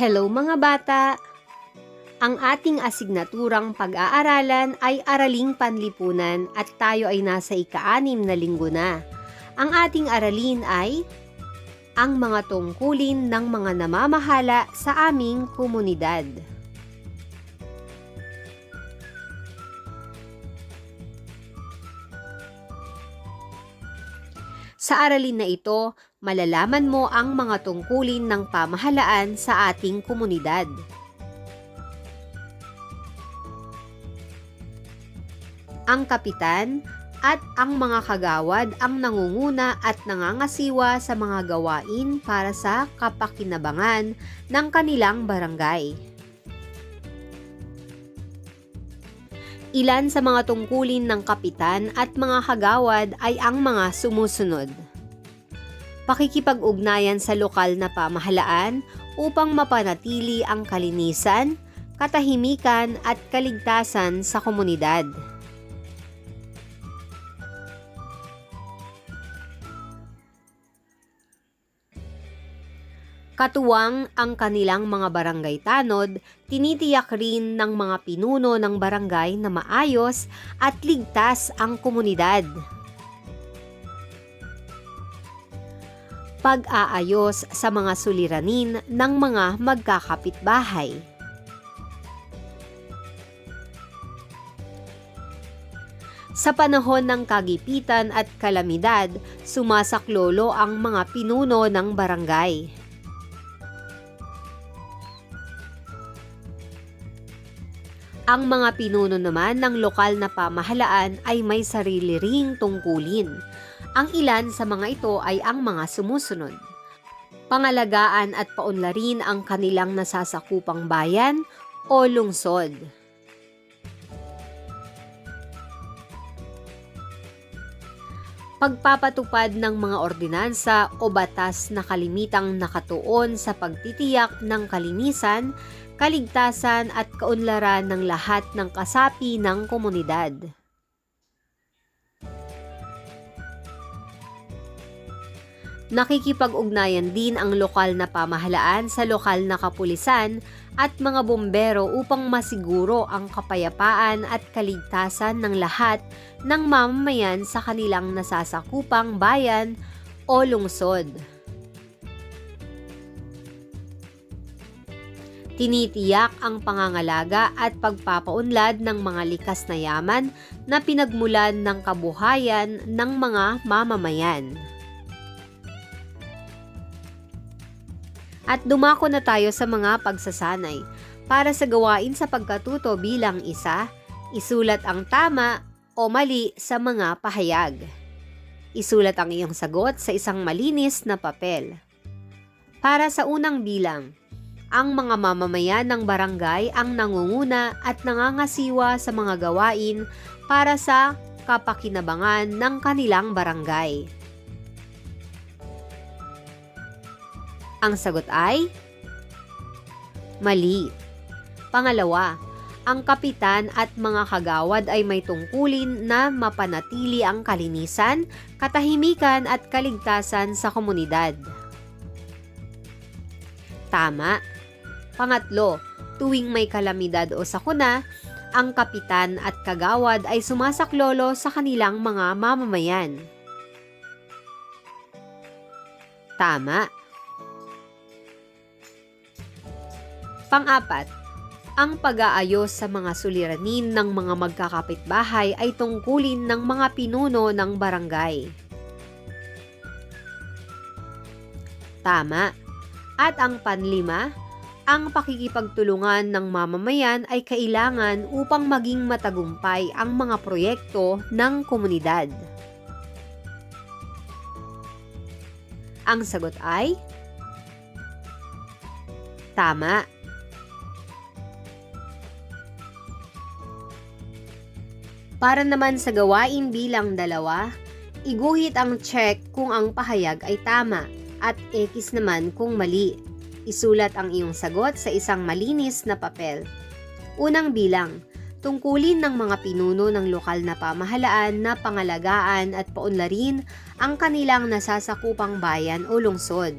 Hello mga bata! Ang ating asignaturang pag-aaralan ay Araling Panlipunan at tayo ay nasa ika-anim na linggo na. Ang ating aralin ay ang mga tungkulin ng mga namamahala sa aming komunidad. Sa aralin na ito, malalaman mo ang mga tungkulin ng pamahalaan sa ating komunidad. Ang kapitan at ang mga kagawad ang nangunguna at nangangasiwa sa mga gawain para sa kapakinabangan ng kanilang barangay. Ilan sa mga tungkulin ng kapitan at mga kagawad ay ang mga sumusunod. Pakikipag-ugnayan sa lokal na pamahalaan upang mapanatili ang kalinisan, katahimikan at kaligtasan sa komunidad. Katuwang ang kanilang mga barangay tanod, tinitiyak rin ng mga pinuno ng barangay na maayos at ligtas ang komunidad. Pag-aayos sa mga suliranin ng mga magkakapitbahay. Sa panahon ng kagipitan at kalamidad, sumasaklolo ang mga pinuno ng barangay. Ang mga pinuno naman ng lokal na pamahalaan ay may sarili ring tungkulin. Ang ilan sa mga ito ay ang mga sumusunod. Pangalagaan at paunlarin ang kanilang nasasakupang bayan o lungsod. Pagpapatupad ng mga ordinansa o batas na kalimitang nakatuon sa pagtitiyak ng kalinisan, kaligtasan at kaunlaran ng lahat ng kasapi ng komunidad. Nakikipag-ugnayan din ang lokal na pamahalaan sa lokal na kapulisan at mga bombero upang masiguro ang kapayapaan at kaligtasan ng lahat ng mamamayan sa kanilang nasasakupang bayan o lungsod. Tinitiyak ang pangangalaga at pagpapaunlad ng mga likas na yaman na pinagmulan ng kabuhayan ng mga mamamayan. At dumako na tayo sa mga pagsasanay. Para sa gawain sa pagkatuto bilang isa, isulat ang tama o mali sa mga pahayag. Isulat ang iyong sagot sa isang malinis na papel. Para sa unang bilang, ang mga mamamayan ng barangay ang nangunguna at nangangasiwa sa mga gawain para sa kapakinabangan ng kanilang barangay. Ang sagot ay mali. Pangalawa, ang kapitan at mga kagawad ay may tungkulin na mapanatili ang kalinisan, katahimikan at kaligtasan sa komunidad. Tama. Pangatlo, tuwing may kalamidad o sakuna, ang kapitan at kagawad ay sumasaklolo sa kanilang mga mamamayan. Tama. Pang-apat, ang pag-aayos sa mga suliranin ng mga magkakapitbahay ay tungkulin ng mga pinuno ng barangay. Tama. At ang panlima, ang pakikipagtulungan ng mamamayan ay kailangan upang maging matagumpay ang mga proyekto ng komunidad. Ang sagot ay tama. Para naman sa gawain bilang dalawa, iguhit ang check kung ang pahayag ay tama at X naman kung mali. Isulat ang iyong sagot sa isang malinis na papel. Unang bilang, tungkulin ng mga pinuno ng lokal na pamahalaan na pangalagaan at paunlarin ang kanilang nasasakupang bayan o lungsod.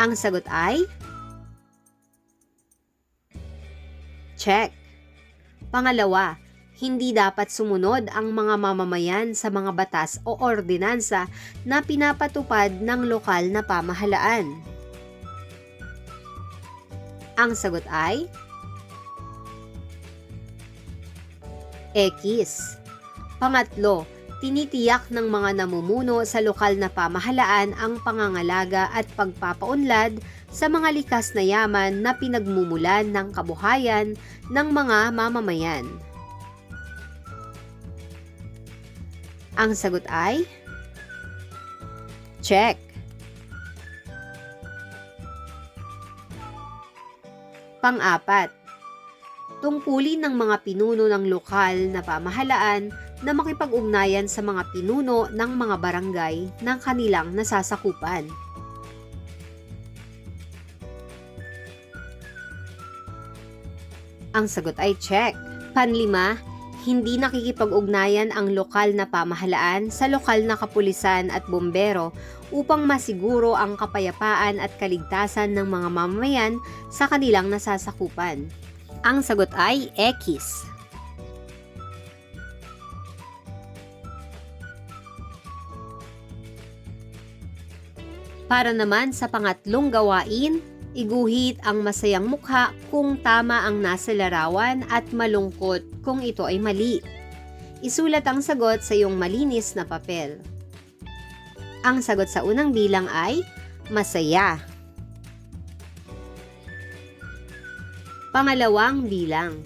Ang sagot ay check. Pangalawa, hindi dapat sumunod ang mga mamamayan sa mga batas o ordinansa na pinapatupad ng lokal na pamahalaan. Ang sagot ay X. Pangatlo, tinitiyak ng mga namumuno sa lokal na pamahalaan ang pangangalaga at pagpapaunlad sa mga likas na yaman na pinagmumulan ng kabuhayan ng mga mamamayan. Ang sagot ay check. Pang-apat, tungkulin ng mga pinuno ng lokal na pamahalaan na makipag-ugnayan sa mga pinuno ng mga barangay ng kanilang nasasakupan. Ang sagot ay check. Panlima, hindi nakikipag-ugnayan ang lokal na pamahalaan sa lokal na kapulisan at bombero upang masiguro ang kapayapaan at kaligtasan ng mga mamamayan sa kanilang nasasakupan. Ang sagot ay X. Para naman sa pangatlong gawain, iguhit ang masayang mukha kung tama ang nasa larawan at malungkot kung ito ay mali. Isulat ang sagot sa iyong malinis na papel. Ang sagot sa unang bilang ay masaya. Pangalawang bilang.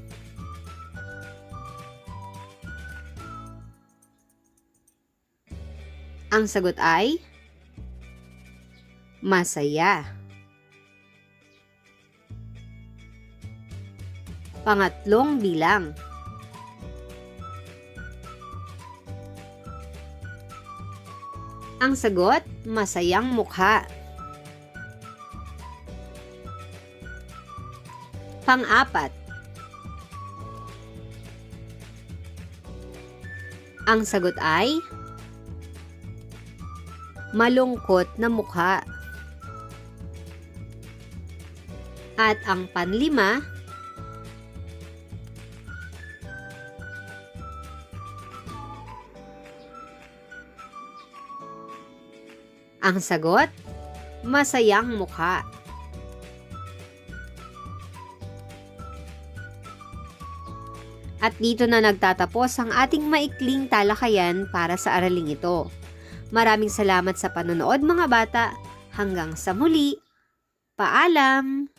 Ang sagot ay masaya. Pangatlong bilang. Ang sagot, masayang mukha. Pang-apat. Ang sagot ay malungkot na mukha. At ang panlima, ang sagot, masayang mukha. At dito na nagtatapos ang ating maikling talakayan para sa araling ito. Maraming salamat sa panonood mga bata. Hanggang sa muli. Paalam!